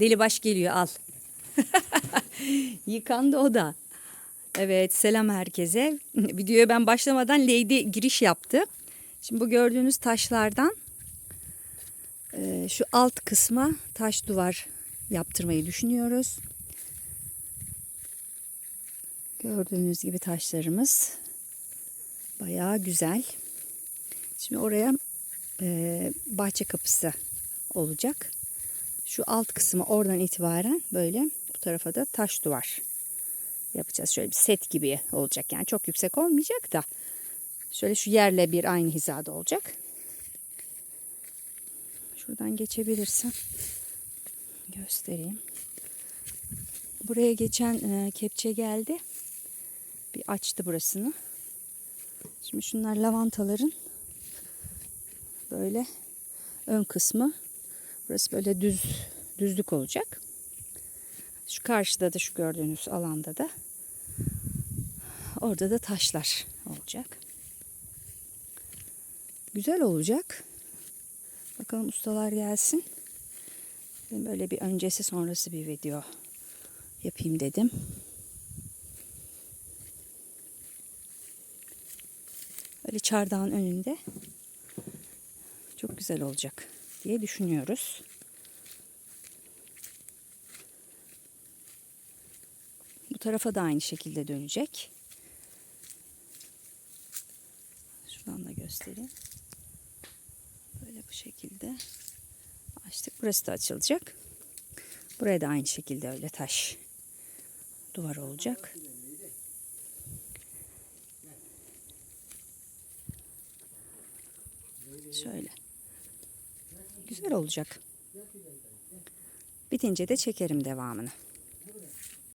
Deli baş geliyor al. Yıkandı o da. Evet selam herkese. Videoya ben başlamadan Lady giriş yaptı. Şimdi bu gördüğünüz taşlardan e, şu alt kısma taş duvar yaptırmayı düşünüyoruz. Gördüğünüz gibi taşlarımız bayağı güzel. Şimdi oraya e, bahçe kapısı olacak. Şu alt kısmı oradan itibaren böyle bu tarafa da taş duvar yapacağız. Şöyle bir set gibi olacak. Yani çok yüksek olmayacak da şöyle şu yerle bir aynı hizada olacak. Şuradan geçebilirsem göstereyim. Buraya geçen e, kepçe geldi. Bir açtı burasını. Şimdi şunlar lavantaların böyle ön kısmı. Burası böyle düz düzlük olacak. Şu karşıda da şu gördüğünüz alanda da orada da taşlar olacak. Güzel olacak. Bakalım ustalar gelsin. Böyle bir öncesi sonrası bir video yapayım dedim. Böyle çardağın önünde çok güzel olacak diye düşünüyoruz. Bu tarafa da aynı şekilde dönecek. Şuradan da göstereyim. Böyle bu şekilde açtık. Burası da açılacak. Buraya da aynı şekilde öyle taş duvar olacak. Şöyle. Güzel olacak. Bitince de çekerim devamını.